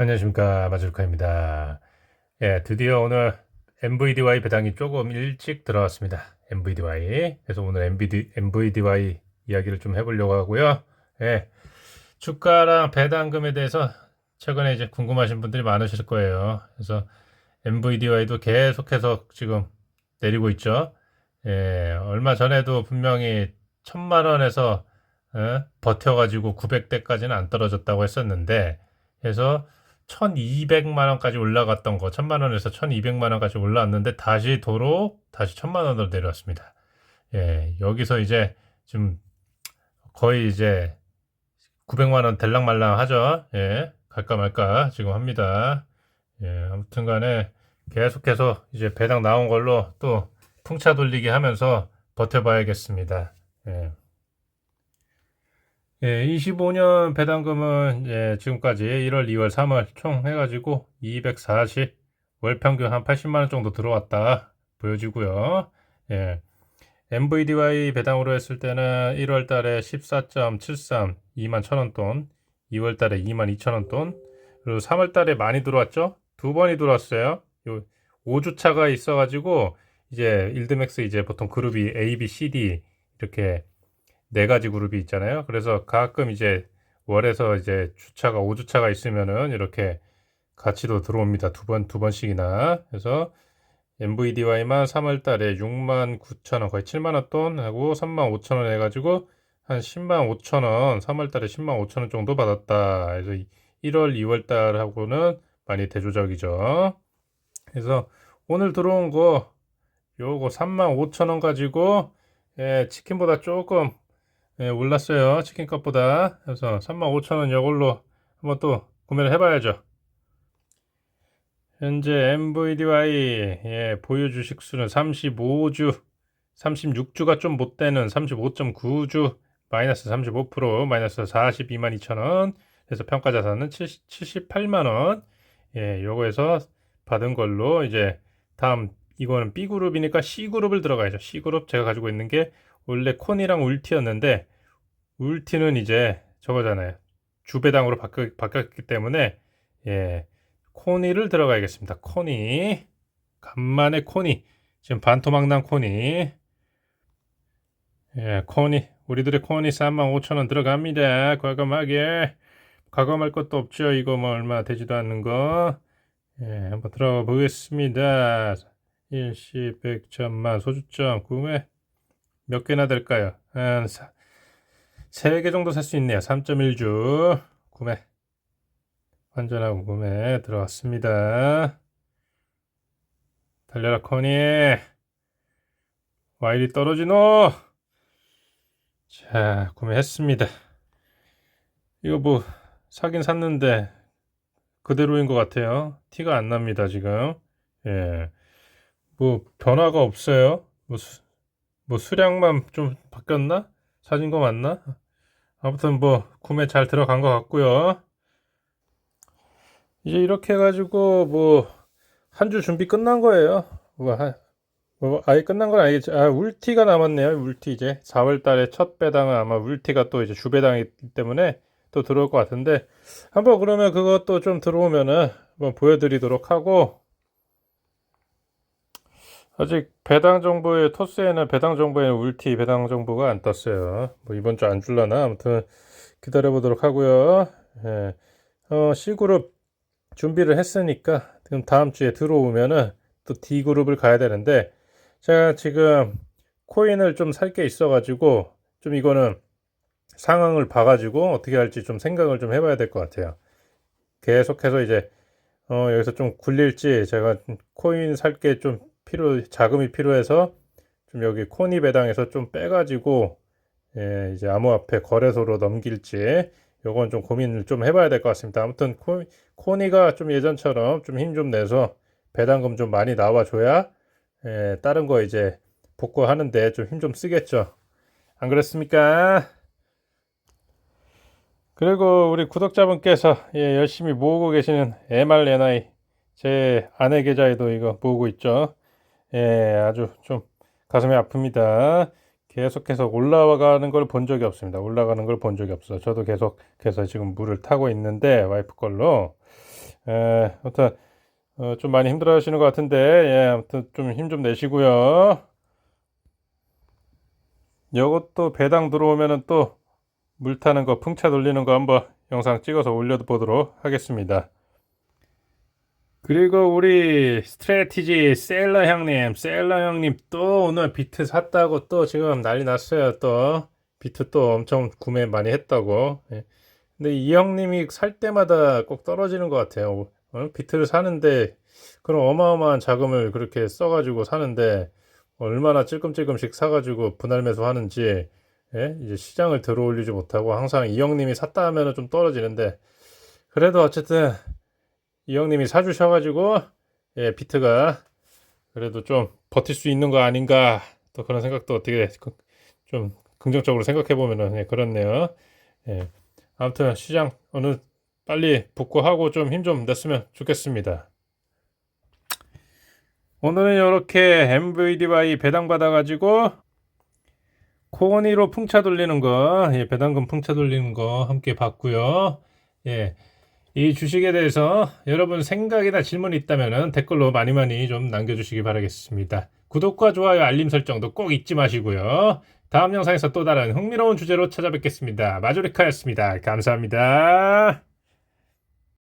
안녕하십니까 마주카입니다. 예, 드디어 오늘 MVDY 배당이 조금 일찍 들어왔습니다. MVDY. 그래서 오늘 MVD, MVDY 이야기를 좀 해보려고 하고요. 예, 주가랑 배당금에 대해서 최근에 이제 궁금하신 분들이 많으실 거예요. 그래서 MVDY도 계속해서 지금 내리고 있죠. 예, 얼마 전에도 분명히 천만 원에서 예, 버텨가지고 900대까지는 안 떨어졌다고 했었는데, 그래서 1200만 원까지 올라갔던 거, 1000만 원에서 1200만 원까지 올라왔는데 다시 도로 다시 1000만 원으로 내려왔습니다. 예, 여기서 이제 좀 거의 이제 900만 원 될랑말랑 하죠. 예, 갈까 말까 지금 합니다. 예, 아무튼 간에 계속해서 이제 배당 나온 걸로 또 풍차 돌리기 하면서 버텨봐야겠습니다. 예. 예, 25년 배당금은 예, 지금까지 1월, 2월, 3월 총 해가지고 240, 월 평균 한 80만 원 정도 들어왔다 보여지고요. 예, MVDY 배당으로 했을 때는 1월 달에 14.73, 2만 1천원 돈, 2월 달에 2만 2천 원 돈, 그리고 3월 달에 많이 들어왔죠? 두 번이 들어왔어요. 요 5주차가 있어가지고 이제 일드맥스 이제 보통 그룹이 A, B, C, D 이렇게 네 가지 그룹이 있잖아요. 그래서 가끔 이제 월에서 이제 주차가 5주차가 있으면은 이렇게 같이도 들어옵니다. 두 번, 두 번씩이나. 그래서 MVDY만 3월 달에 6만 9천 원, 거의 7만 원 돈 하고 3만 5천 원 해가지고 한 10만 5천 원, 3월 달에 10만 5천 원 정도 받았다. 그래서 1월, 2월 달하고는 많이 대조적이죠. 그래서 오늘 들어온 거 요거 3만 5천 원 가지고 예, 치킨보다 조금 예, 올랐어요. 치킨값보다. 그래서 35,000원 이걸로 한번 또 구매를 해봐야죠. 현재 MVDY 예, 보유 주식 수는 35주, 36주가 좀 못 되는 35.9주, 마이너스 35%, 마이너스 42만 2천 원. 그래서 평가 자산은 70, 78만 원. 예, 요거에서 받은 걸로 이제 다음 이거는 B그룹이니까 C그룹을 들어가야죠. C그룹 제가 가지고 있는 게 원래 콘이랑 울티였는데 울티는 이제 저거잖아요. 주배당으로 바뀌, 바뀌었기 때문에 예, 코니를 들어가야겠습니다. 코니 간만에 코니 지금 반토막난 코니 예, 코니 우리들의 코니 35,000원 들어갑니다. 과감하게 과감할 것도 없죠. 이거 뭐 얼마 되지도 않는 거 예, 한번 들어가 보겠습니다. 일시, 백, 천만, 소주점, 구매 몇 개나 될까요? 한 3개 정도 살 수 있네요. 3.1주 구매 완전하고 구매 들어왔습니다. 달려라 코니 와일이 떨어지노 자 구매했습니다. 이거 뭐 사긴 샀는데 그대로인 것 같아요. 티가 안 납니다 지금. 예. 뭐 변화가 없어요. 뭐, 수, 뭐 수량만 좀 바뀌었나? 사진 거 맞나? 아무튼 뭐 구매 잘 들어간 것 같고요. 이제 이렇게 해가지고 뭐 한 주 준비 끝난 거예요. 뭐, 하, 뭐 아예 끝난 건 아니겠지. 아 울티가 남았네요. 울티 이제 4월 달에 첫 배당은 아마 울티가 또 이제 주 배당이기 때문에 또 들어올 것 같은데 한번 그러면 그것도 좀 들어오면은 한번 보여드리도록 하고 아직 배당 정보에 토스에는 배당 정보에는 울티 배당 정보가 안 떴어요. 뭐 이번 주 안 줄라나 아무튼 기다려 보도록 하고요. 예. 어, C그룹 준비를 했으니까 그럼 다음 주에 들어오면은 또 D그룹을 가야 되는데 제가 지금 코인을 좀 살 게 있어 가지고 좀 이거는 상황을 봐 가지고 어떻게 할지 좀 생각을 좀 해봐야 될 것 같아요. 계속해서 이제 어, 여기서 좀 굴릴지 제가 코인 살 게 좀 필요 자금이 필요해서 좀 여기 코니 배당에서 좀 빼가지고 예, 이제 암호화폐 거래소로 넘길지 요건 좀 고민을 좀 해봐야 될 것 같습니다. 아무튼 코, 코니가 좀 예전처럼 좀 힘좀 내서 배당금 좀 많이 나와줘야 예, 다른 거 이제 복구하는데 좀힘좀 쓰겠죠. 안 그렇습니까? 그리고 우리 구독자분께서 예, 열심히 모으고 계시는 MRNI 제 아내 계좌에도 이거 모으고 있죠. 예, 아주 좀 가슴이 아픕니다. 계속해서 올라가는 걸 본 적이 없습니다. 올라가는 걸 본 적이 없어. 저도 계속해서 지금 물을 타고 있는데 와이프 걸로 예, 아무튼 어, 좀 많이 힘들어 하시는 것 같은데 예, 아무튼 좀 힘좀 내시고요. 요것도 배당 들어오면은 또 물 타는 거 풍차 돌리는 거 한번 영상 찍어서 올려 보도록 하겠습니다. 그리고 우리 스트레티지 셀러 형님, 셀러 형님 또 오늘 비트 샀다고 또 지금 난리 났어요. 또 비트 또 엄청 구매 많이 했다고. 예. 근데 이 형님이 살 때마다 꼭 떨어지는 것 같아요. 어? 비트를 사는데 그런 어마어마한 자금을 그렇게 써가지고 사는데 얼마나 찔끔찔끔씩 사가지고 분할 매수하는지 예? 이제 시장을 들어올리지 못하고 항상 이 형님이 샀다 하면은 좀 떨어지는데 그래도 어쨌든 이 형님이 사주셔가지고 예, 비트가 그래도 좀 버틸 수 있는 거 아닌가 또 그런 생각도 어떻게 그- 좀 긍정적으로 생각해 보면은 예, 그렇네요. 예. 아무튼 시장 어느 빨리 복구하고 좀힘좀 냈으면 좋겠습니다. 오늘은 이렇게 MVDY 배당 받아가지고 코니로 풍차 돌리는 거, 예, 배당금 풍차 돌리는 거 함께 봤고요. 예, 이 주식에 대해서 여러분 생각이나 질문이 있다면 댓글로 많이 많이 좀 남겨주시기 바라겠습니다. 구독과 좋아요, 알림 설정도 꼭 잊지 마시고요. 다음 영상에서 또 다른 흥미로운 주제로 찾아뵙겠습니다. 마조리카였습니다. 감사합니다.